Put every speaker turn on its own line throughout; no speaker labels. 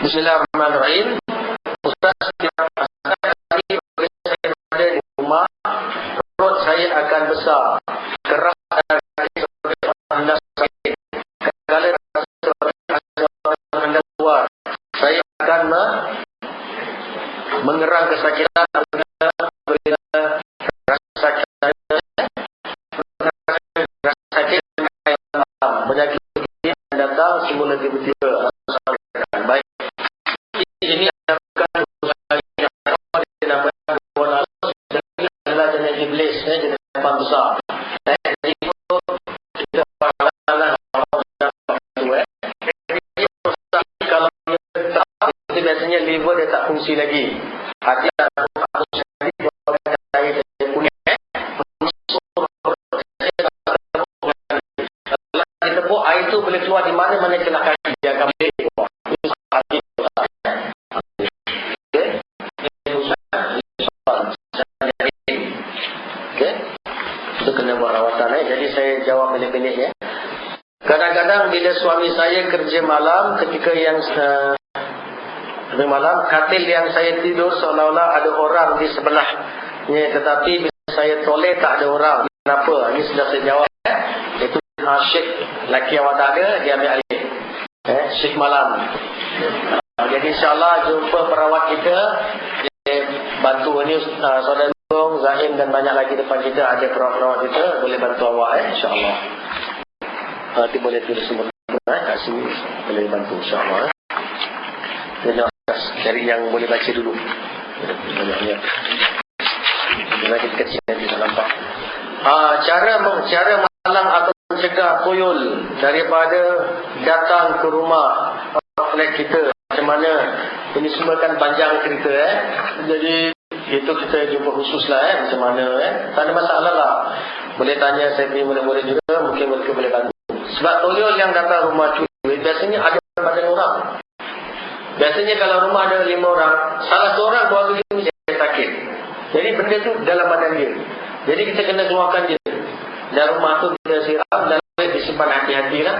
Bismillahirrahmanirrahim. Ustaz setiap hari saya berada di rumah, perut saya akan besar, keras seperti anda sakit. Kala rasa seperti anda keluar, saya akan me mengerang kesakitan apabila besar. Kita dia biasanya liver dia tak fungsi lagi. Hati tak fungsi lagi jadi kuning eh, kalau ditepuk air itu boleh keluar di mana-mana kena kaki dia akan suami saya kerja malam ketika yang uh, malam katil yang saya tidur seolah-olah ada orang di sebelahnya tetapi bila saya toleh tak ada orang. Kenapa? Ini sudah saya jawab eh. Itu uh, syik laki awak tak ada dia ambil alih. Eh, syik malam. Uh, jadi insyaAllah jumpa perawat kita dia bantu ini uh, saudara Tung, Zahim dan banyak lagi depan kita ada perawat-perawat kita boleh bantu awak eh insyaAllah. Uh, boleh tulis semua eh, sini boleh bantu insyaAllah. Eh. Jadi cari yang boleh baca dulu. Banyaknya. Nanti kecil nanti tak nampak. Uh, cara cara malang atau mencegah tuyul daripada datang ke rumah flat kita. Macam mana? Ini semua kan panjang cerita eh? Jadi itu kita jumpa khusus lah eh? Macam mana eh? Tak ada masalah lah. Boleh tanya saya pergi boleh-boleh juga. Mungkin mereka boleh bantu sebab tuyul yang datang rumah curi biasanya ada badan orang biasanya kalau rumah ada lima orang salah seorang keluarga dia mesti sakit jadi benda tu dalam badan dia jadi kita kena keluarkan dia dan rumah tu kita siram dan disimpan hati-hati lah.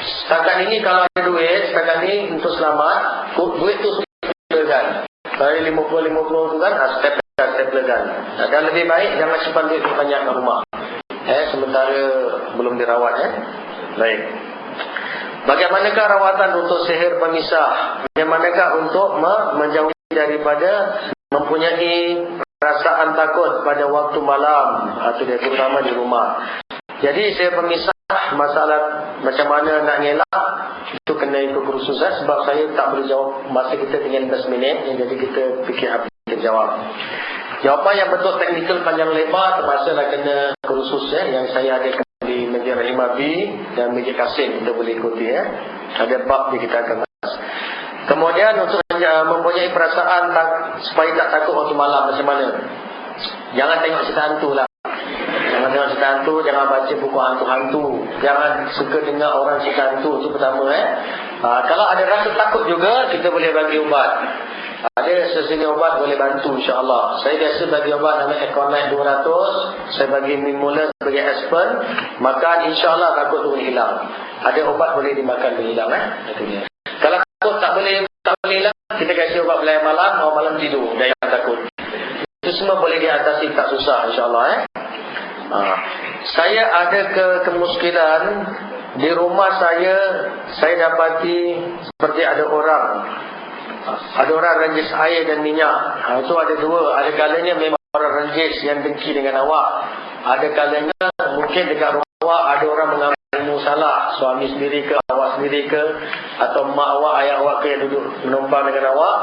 Setakat ini kalau ada duit, setakat ini untuk selamat, duit tu semua kan. Kalau 50-50 tu kan, step-step step kan. Dan lebih baik jangan simpan duit banyak rumah. Eh, sementara belum dirawat eh. Baik. Bagaimanakah rawatan untuk sihir pemisah? Bagaimanakah untuk menjauhi daripada mempunyai perasaan takut pada waktu malam atau dia terutama di rumah. Jadi saya pemisah masalah macam mana nak ngelak itu kena ikut kerususan sebab saya tak boleh jawab masa kita tinggal 15 minit jadi kita fikir habis kita jawab. Jawapan yang betul teknikal panjang lebar nak kena kerusus ya, yang saya ada di meja Rahimah B dan meja Kasim kita boleh ikuti ya. Ada bab yang kita akan bahas. Kemudian untuk mempunyai perasaan tak, supaya tak takut waktu malam macam mana? Jangan tengok cerita hantu lah. Jangan tengok cerita hantu, jangan baca buku hantu-hantu. Jangan suka dengar orang cerita hantu. Itu pertama eh. Ha, kalau ada rasa takut juga, kita boleh bagi ubat. Ada sesini obat boleh bantu insyaAllah. Saya biasa bagi ubat nama Econite 200. Saya bagi Mimula sebagai Aspen. Makan insyaAllah takut tu hilang. Ada obat boleh dimakan boleh hilang eh. Kalau takut tak boleh tak boleh hilang, kita kasih ubat belayar malam, awal malam tidur, dah yang takut. Itu semua boleh diatasi, tak susah insyaAllah eh. Ha. Saya ada ke kemuskilan, di rumah saya, saya dapati seperti ada orang. Ada orang renjis air dan minyak. Ha, itu ada dua. Ada kalanya memang orang renjis yang dengki dengan awak. Ada kalanya mungkin dekat rumah awak ada orang mengambil ilmu salah. Suami sendiri ke, awak sendiri ke. Atau mak awak, ayah awak ke yang duduk menumpang dengan awak.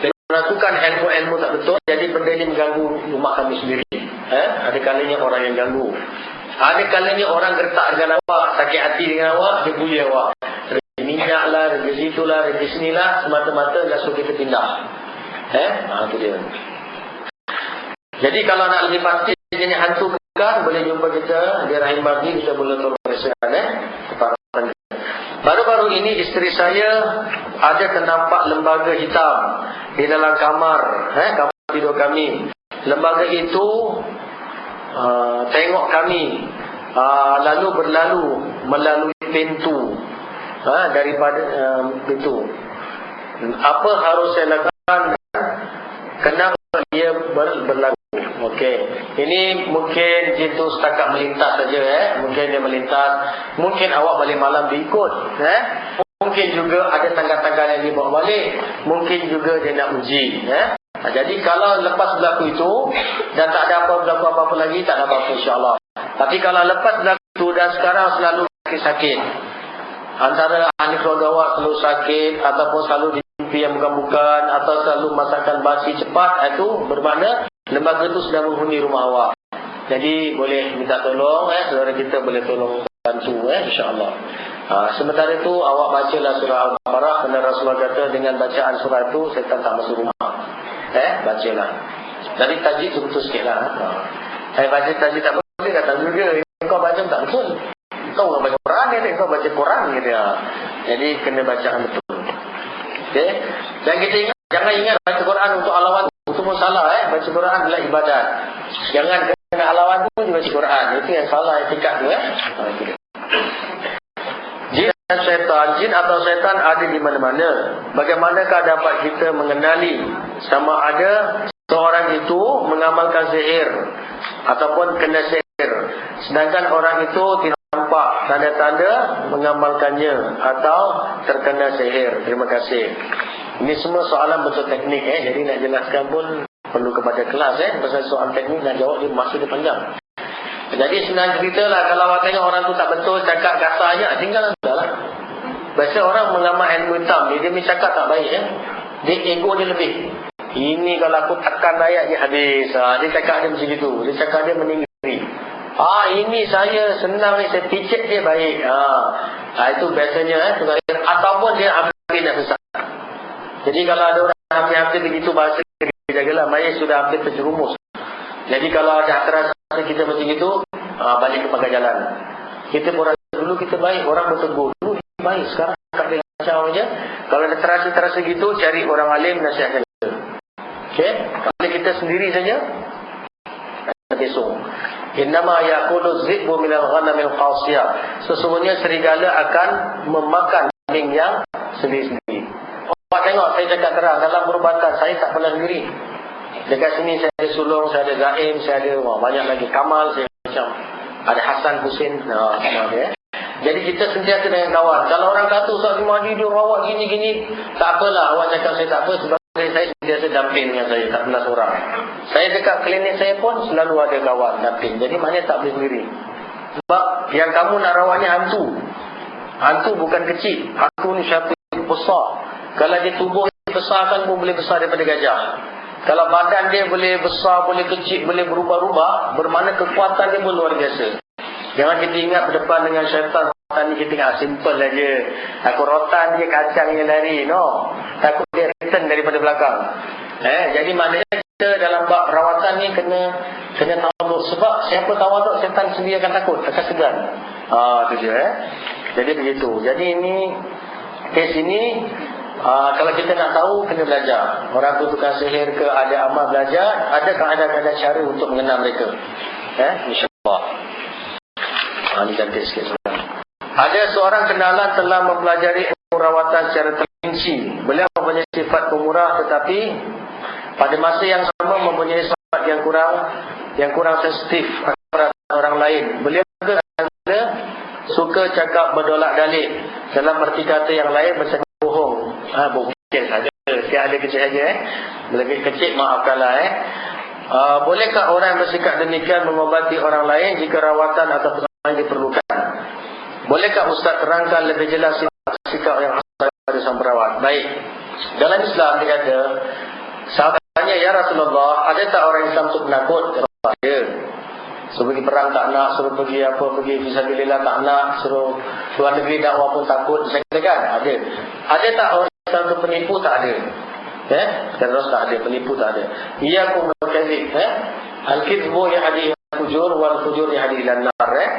Dan menentukan ilmu-ilmu tak betul. Jadi benda ini mengganggu rumah kami sendiri. Eh? Ada kalanya orang yang ganggu. Ada kalanya orang gertak dengan awak. Sakit hati dengan awak, dia bully awak. Minyak lah, rezeki situ lah, rezeki sini lah. Semata-mata suruh kita pindah. Eh? Ha, itu dia. Jadi kalau nak lebih pasti jenis hantu bukan, boleh jumpa kita di Rahim Bagi, kita boleh tolong persiapan eh. Baru-baru ini isteri saya ada ternampak lembaga hitam di dalam kamar, eh, kamar tidur kami. Lembaga itu uh, tengok kami uh, lalu berlalu melalui pintu ha, daripada uh, pintu. apa harus saya lakukan? Kenapa dia ber, berlaku? Okey. Ini mungkin itu setakat melintas saja eh. Mungkin dia melintas. Mungkin awak balik malam diikut eh. Mungkin juga ada tangga-tangga yang dibawa balik. Mungkin juga dia nak uji eh. Ha, jadi kalau lepas berlaku itu dan tak ada apa berlaku apa-apa lagi tak ada apa-apa insya-Allah. Tapi kalau lepas berlaku itu dan sekarang selalu sakit-sakit antara ahli keluarga awak selalu sakit ataupun selalu mimpi yang bukan-bukan atau selalu masakan basi cepat itu bermakna lembaga itu sudah menghuni rumah awak. Jadi boleh minta tolong eh saudara kita boleh tolong bantu eh insya-Allah. Ha, sementara itu awak bacalah surah Al-Baqarah kerana Rasulullah kata dengan bacaan surah itu setan tak masuk rumah. Eh bacalah. Jadi tajwid tu betul sikitlah. Ha. Saya baca tajwid tak betul kata juga kau baca tak betul. Kau nak baca Quran ni, kau baca Quran gitu ya. Jadi kena bacaan betul. Okey. Dan kita ingat jangan ingat baca Quran untuk alawan itu pun salah eh. Baca Quran adalah ibadat. Jangan kena alawan tu juga baca Quran. Itu yang salah etikat tu eh. Jin dan syaitan, jin atau syaitan ada di mana-mana. Bagaimanakah dapat kita mengenali sama ada seorang itu mengamalkan sihir ataupun kena sihir. Sedangkan orang itu tidak nampak tanda-tanda mengamalkannya atau terkena sihir. Terima kasih. Ini semua soalan bentuk teknik eh. Jadi nak jelaskan pun perlu kepada kelas eh. Pasal soalan teknik nak jawab dia masa dia panjang. Jadi senang cerita lah kalau tengok orang tu tak betul cakap kasarnya tinggal lah. lah. Biasa orang mengamal ilmu hitam dia, dia cakap tak baik eh. Dia ego dia lebih. Ini kalau aku tekan ayat dia habis. Ha, dia cakap dia macam itu. Dia cakap dia meninggal. Ah ini saya senang ni saya picit dia baik. Ha. ha itu biasanya eh terakhir ataupun dia ambil nak susah. Jadi kalau ada orang hampir-hampir begitu bahasa dia jagalah mai sudah hampir terjerumus. Jadi kalau ada terasa kita macam itu ha, balik ke pagar jalan. Kita pun rasa dulu kita baik, orang bertegur. Dulu baik, sekarang tak boleh macam aja. Kalau ada terasa-terasa gitu cari orang alim nasihatkan kita. Okey, kalau kita sendiri saja besok. Innama yaqulu zibbu minal ghanamil qasiyah. Sesungguhnya serigala akan memakan kambing yang sendiri-sendiri. Awak tengok saya cakap terang dalam perubatan saya tak pernah sendiri. Dekat sini saya ada sulung, saya ada Zaim, saya ada wah, banyak lagi Kamal, saya macam ada Hasan Husin, nah semua dia. Jadi kita sentiasa dengan kawan. Kalau orang kata Ustaz Mahdi dia rawat gini-gini, tak apalah awak cakap saya tak apa sebab saya damping dengan saya, tak pernah seorang. Saya dekat klinik saya pun selalu ada kawan damping. Jadi maknanya tak boleh sendiri. Sebab yang kamu nak rawatnya hantu. Hantu bukan kecil. Hantu ni siapa besar. Kalau dia tubuh besar kan pun boleh besar daripada gajah. Kalau badan dia boleh besar, boleh kecil, boleh berubah-ubah, bermakna kekuatan dia pun luar biasa. Jangan kita ingat berdepan dengan syaitan ni kita ingat simple saja. Aku rotan dia kacang dia lari. No. Takut dia return daripada belakang. Eh, jadi maknanya kita dalam bab rawatan ni kena kena tawaduk. Sebab siapa tawaduk, syaitan sendiri akan takut. Akan segan. Ah, tu je eh. Jadi begitu. Jadi ini, kes ini, ah, kalau kita nak tahu, kena belajar. Orang tu tukang sihir ke, ada amal belajar, adakah ada-ada cara untuk mengenal mereka? Eh, insyaAllah. Ha, ini cantik sikit Ada seorang kenalan telah mempelajari ilmu rawatan secara terperinci. Beliau mempunyai sifat pemurah tetapi pada masa yang sama mempunyai sifat yang kurang yang kurang sensitif kepada orang lain. Beliau juga suka cakap berdolak dalik dalam arti kata yang lain macam bohong. Ha, kecil saja. Siapa ada kecil saja eh. Lebih kecil maafkanlah eh. Uh, bolehkah orang bersikap demikian mengobati orang lain jika rawatan atau pesanan diperlukan? Bolehkah Ustaz terangkan lebih jelas sikap yang asal pada sang perawat? Baik. Dalam Islam dia kata, sahabatnya ya Rasulullah, ada tak orang Islam untuk penakut? Ada. Suruh pergi perang tak nak, suruh pergi apa, pergi visabilillah tak nak, suruh luar negeri dakwah pun takut. Saya kata kan, ada. Ada tak orang Islam untuk penipu? Tak ada. Eh? Terus tak ada, penipu tak ada. Ia pun berkazib. Eh? Al-Kizbu yahdi al-Fujur wal-Fujur yahdi ilan-Nar. Eh?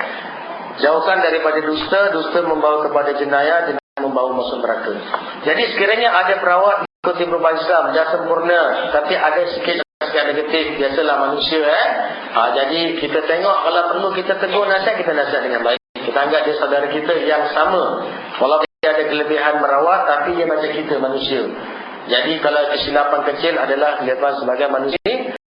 Jauhkan daripada dusta, dusta membawa kepada jenayah, jenayah membawa masuk neraka. Jadi sekiranya ada perawat ikuti perubahan Islam, dah sempurna. Tapi ada sikit sikit negatif, biasalah manusia. Eh? Ha, jadi kita tengok kalau perlu kita tegur nasihat, kita nasihat dengan baik. Kita anggap dia saudara kita yang sama. Walaupun dia ada kelebihan merawat tapi dia macam kita manusia. Jadi kalau kesilapan kecil adalah kelebihan sebagai manusia